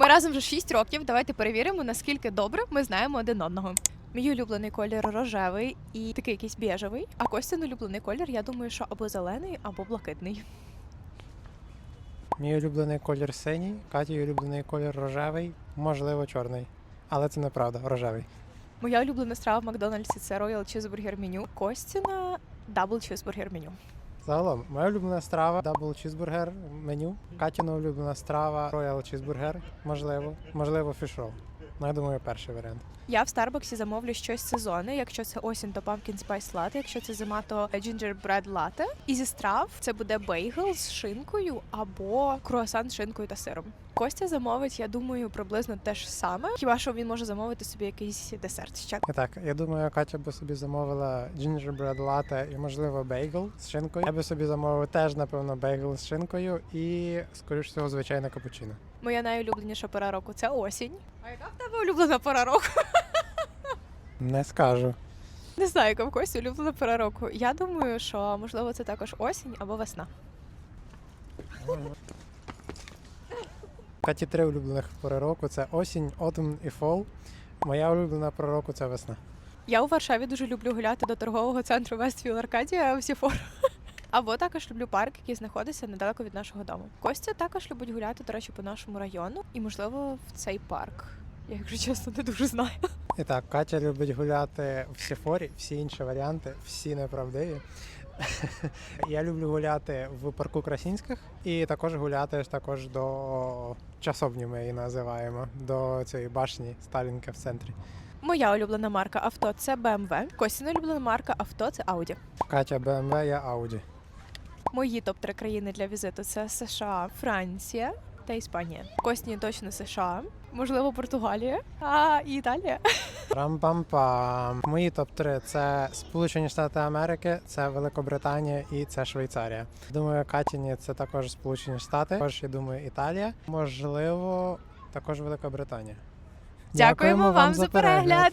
Ми разом вже 6 років. Давайте перевіримо, наскільки добре ми знаємо один одного. Мій улюблений колір рожевий і такий якийсь біжевий. А Костін улюблений колір, я думаю, що або зелений, або блакитний. Мій улюблений колір синій, Каті улюблений колір рожевий, можливо, чорний. Але це неправда, рожевий. Моя улюблена страва в Макдональдсі це Royal Cheeseburger меню. Костіна Double Cheeseburger меню. Загалом, моя улюблена страва дабл чізбургер меню. Катіна улюблена страва роял чізбургер, можливо, можливо, фішрол. Ну, я думаю, перший варіант. Я в Старбаксі замовлю щось сезонне. Якщо це осінь, то pumpkin spice latte. Якщо це зима, то gingerbread latte. І зі страв це буде бейгл з шинкою або круасан з шинкою та сиром. Костя замовить, я думаю, приблизно те ж саме. Хіба що він може замовити собі якийсь десерт ще. Так, я думаю, Катя би собі замовила gingerbread latte і, можливо, бейгл з шинкою. Я би собі замовив теж, напевно, бейгл з шинкою і, скоріш всього, звичайне капучино. Моя найулюбленіша пора року це осінь. А яка в тебе улюблена пора року? Не скажу. Не знаю, яка в Кості улюблена пора року. Я думаю, що можливо це також осінь або весна. Каті три улюблених пори року це осінь, autumn і fall. Моя улюблена пора року це весна. Я у Варшаві дуже люблю гуляти до торгового центру Вестфіл Аркадія всі фор. Або також люблю парк, який знаходиться недалеко від нашого дому. Костя також любить гуляти, до речі, по нашому району, і можливо в цей парк. Я, якщо чесно, не дуже знаю. І так, Катя любить гуляти в Сіфорі, всі інші варіанти, всі неправдиві. Я люблю гуляти в парку Красінських і також гуляти також до часовні, ми її називаємо, до цієї башні Сталінка в центрі. Моя улюблена марка авто це BMW. Костіна улюблена марка авто це Audi. Катя БМВ, я Ауді. Мої топ 3 країни для візиту це США, Франція та Іспанія. Костні точно США, можливо, Португалія, а і Італія. Рам-пам-пам. Мої топ-3 це Сполучені Штати Америки, це Великобританія і це Швейцарія. Думаю, Катіні це також Сполучені Штати. Також я думаю, Італія. Можливо, також Велика Британія. Дякуємо вам за перегляд.